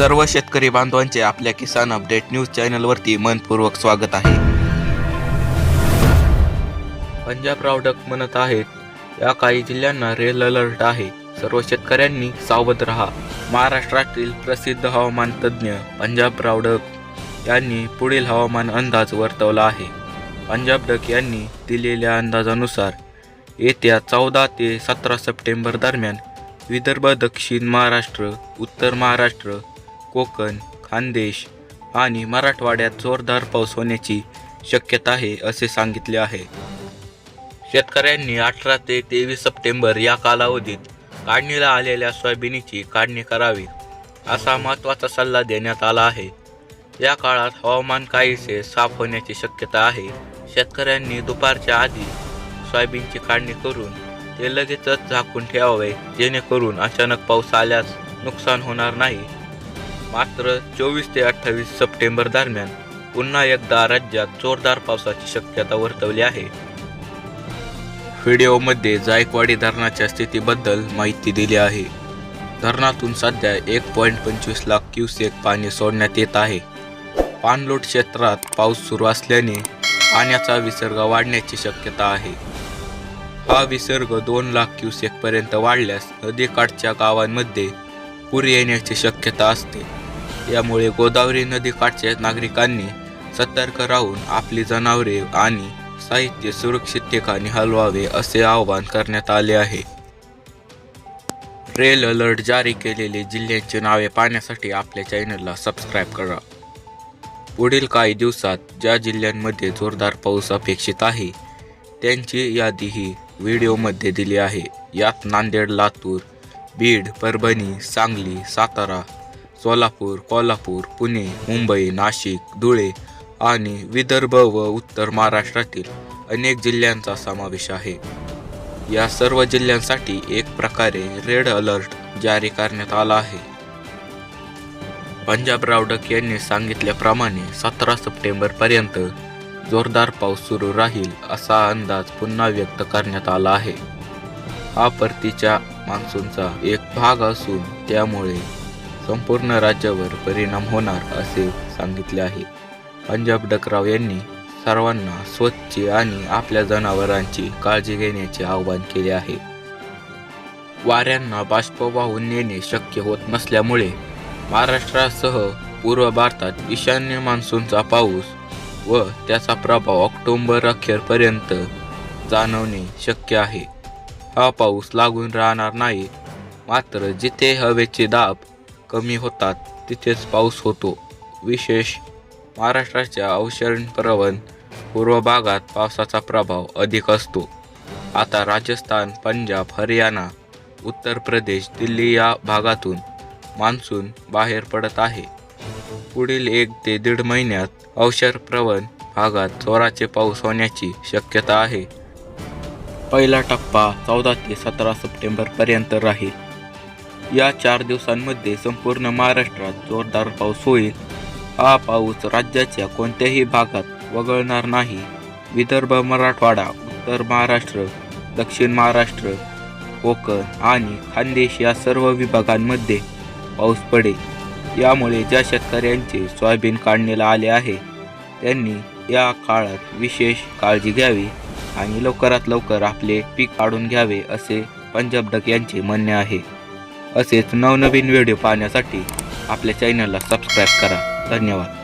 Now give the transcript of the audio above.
सर्व शेतकरी बांधवांचे आपल्या किसान अपडेट न्यूज चॅनलवरती मनपूर्वक स्वागत आहे. पंजाब रावडक म्हणत आहेत या काही जिल्ह्यांना रेल अलर्ट आहे. सर्व शेतकऱ्यांनी सावध राहा. महाराष्ट्रातील प्रसिद्ध हवामान तज्ज्ञ पंजाब रावडक यांनी पुढील हवामान अंदाज वर्तवला आहे. पंजाब डक यांनी दिलेल्या अंदाजानुसार येत्या चौदा ते सतरा सप्टेंबर दरम्यान विदर्भ दक्षिण महाराष्ट्र उत्तर महाराष्ट्र कोकण खानदेश आणि मराठवाड्यात जोरदार पाऊस होण्याची शक्यता आहे असे सांगितले आहे. शेतकऱ्यांनी अठरा ते तेवीस सप्टेंबर या कालावधीत काढणीला आलेल्या सोयाबीनची काढणी करावी असा महत्त्वाचा सल्ला देण्यात आला आहे. या काळात हवामान काहीसे साफ होण्याची शक्यता आहे. शेतकऱ्यांनी दुपारच्या आधी सोयाबीनची काढणी करून ते लगेचच झाकून ठेवावे जेणेकरून अचानक पाऊस आल्यास नुकसान होणार नाही. मात्र चोवीस ते अठ्ठावीस सप्टेंबर दरम्यान पुन्हा एकदा राज्यात जोरदार पावसाची शक्यता वर्तवली आहे. व्हिडिओमध्ये जायकवाडी धरणाच्या स्थितीबद्दल माहिती दिली आहे. धरणातून सध्या एक पॉईंट पंचवीस लाख क्युसेक पाणी सोडण्यात येत आहे. पाणलोट क्षेत्रात पाऊस सुरू असल्याने पाण्याचा विसर्ग वाढण्याची शक्यता आहे. हा विसर्ग दोन लाख क्युसेकपर्यंत वाढल्यास नदीकाठच्या गावांमध्ये पूर येण्याची शक्यता असते. यामुळे गोदावरी नदीकाठच्या नागरिकांनी सतर्क राहून आपली जनावरे आणि साहित्य सुरक्षित ठिकाणी हलवावे असे आवाहन करण्यात आले आहे. रेल अलर्ट जारी केलेले जिल्ह्यांची नावे पाहण्यासाठी आपल्या चॅनलला सबस्क्राईब करा. पुढील काही दिवसात ज्या जिल्ह्यांमध्ये जोरदार पाऊस अपेक्षित आहे त्यांची यादीही व्हिडिओमध्ये दिली आहे. यात नांदेड लातूर बीड परभणी सांगली सातारा सोलापूर कोल्हापूर पुणे मुंबई नाशिक धुळे आणि विदर्भ व उत्तर महाराष्ट्रातील अनेक जिल्ह्यांचा समावेश आहे. या सर्व जिल्ह्यांसाठी एक प्रकारे रेड अलर्ट जारी करण्यात आला आहे. पंजाब रावडक यांनी सांगितल्याप्रमाणे सतरा सप्टेंबरपर्यंत जोरदार पाऊस सुरू राहील असा अंदाज पुन्हा व्यक्त करण्यात आला आहे. हा परतीच्या मान्सूनचा एक भाग असून त्यामुळे संपूर्ण राज्यावर परिणाम होणार असे सांगितले आहे. पंजाब डकराव यांनी सर्वांना स्वच्छ आणि आपल्या जनावरांची काळजी घेण्याचे आवाहन केले आहे. वाऱ्यांना बाष्प वाहून नेणे शक्य होत नसल्यामुळे महाराष्ट्रासह पूर्व भारतात ईशान्य मान्सूनचा पाऊस व त्याचा प्रभाव ऑक्टोबर अखेरपर्यंत जाणवणे शक्य आहे. हा पाऊस लागून राहणार नाही. मात्र जिथे हवेचे दाब कमी होतात तिथेच पाऊस होतो. विशेष महाराष्ट्राच्या औषण प्रवण पूर्व भागात पावसाचा प्रभाव अधिक असतो. आता राजस्थान पंजाब हरियाणा उत्तर प्रदेश दिल्ली या भागातून मान्सून बाहेर पडत आहे. पुढील एक ते दीड महिन्यात अवशर प्रवण भागात जोराचे पाऊस होण्याची शक्यता आहे. पहिला टप्पा चौदा ते सतरा सप्टेंबरपर्यंत राहील. या चार दिवसांमध्ये संपूर्ण महाराष्ट्रात जोरदार पाऊस होईल. हा पाऊस राज्याच्या कोणत्याही भागात वगळणार नाही. विदर्भ मराठवाडा उत्तर महाराष्ट्र दक्षिण महाराष्ट्र कोकण आणि खानदेश या सर्व विभागांमध्ये पाऊस पडेल. यामुळे ज्या शेतकऱ्यांचे सोयाबीन काढणीला आले आहे त्यांनी या काळात विशेष काळजी घ्यावी आणि लवकरात लवकर आपले पीक काढून घ्यावे असे पंजाब डक यांचे म्हणणे आहे. असेच नवनवीन व्हिडिओ पाहण्यासाठी आपल्या चॅनलला सबस्क्राईब करा. धन्यवाद.